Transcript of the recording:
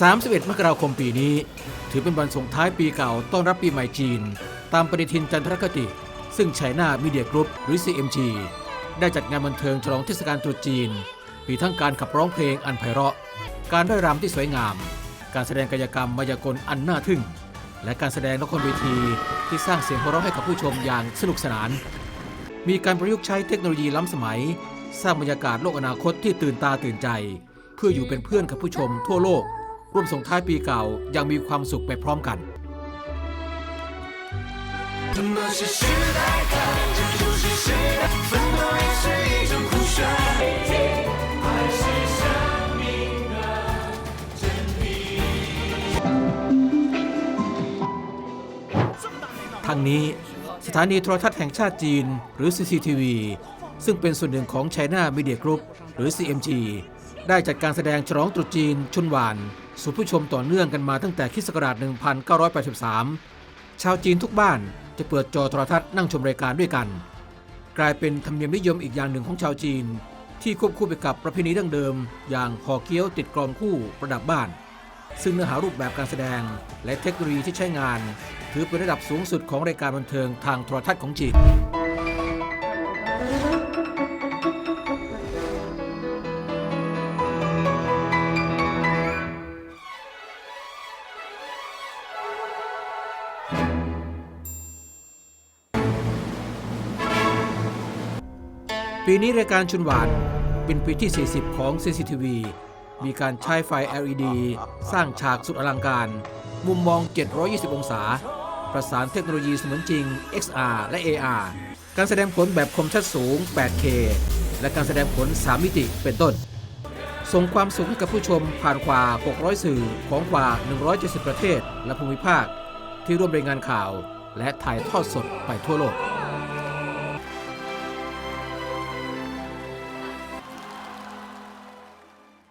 31 มกราคมปีนี้ ถือเป็นวันส่งท้ายปีเก่าต้อนรับปีใหม่จีน ตามปฏิทินจันทรคติ ซึ่งไชน่ามีเดียกรุ๊ปหรือ CMG ได้จัดงานบันเทิงฉลองเทศกาลตรุษจีน มีทั้งการขับร้องเพลงอันไพเราะ การร่ายรำที่สวยงาม การแสดงกายกรรมมายากลอันน่าทึ่ง และการแสดงละครเวทีที่สร้างเสียงหัวเราะให้กับผู้ชมอย่างสนุกสนาน มีการประยุกต์ใช้เทคโนโลยีล้ำสมัย สร้างบรรยากาศโลกอนาคตที่ตื่นตาตื่นใจ เพื่ออยู่เป็นเพื่อนกับผู้ชมทั่วโลก ร่วมส่งท้ายปีเก่ายังมีความสุขไปพร้อมกันทางนี้สถานีโทรทัศน์แห่งชาติจีน หรือ CCTV ซึ่งเป็นส่วนหนึ่งของ China Media Group หรือ CMG ได้จัดการแสดงฉลองตรุษจีน ชุนหวาน สู่ผู้ชมต่อเนื่องกันมาตั้งแต่คริสต์ศักราช 1983 ชาวจีนทุกบ้านจะเปิดจอโทรทัศน์นั่งชมรายการด้วยกัน กลายเป็นธรรมเนียมนิยมอีกอย่างหนึ่งของชาวจีน ที่ควบคู่ไปกับประเพณีดั้งเดิม อย่างห่อเกี๊ยวติดกรองคู่ประดับบ้าน ซึ่งเนื้อหารูปแบบการแสดง และเทคโนโลยีที่ใช้งาน ถือเป็นระดับสูงสุดของรายการบันเทิงทางโทรทัศน์ของจีน ปีนี้รายการชุนหวานเป็นปีที่ 40 ของ CCTV มีการใช้ไฟ LED สร้างฉากสุดอลังการ มุมมอง 720 องศา ประสานเทคโนโลยีเสมือนจริง XR และ AR การแสดงผลแบบคมชัดสูง 8K และการแสดงผล 3 มิติเป็นต้น ส่งความสุขให้กับผู้ชมผ่านกว่า 600 สื่อของกว่า 170 ประเทศและภูมิภาค ที่ร่วมรายงานข่าว และถ่ายทอดสดไปทั่วโลก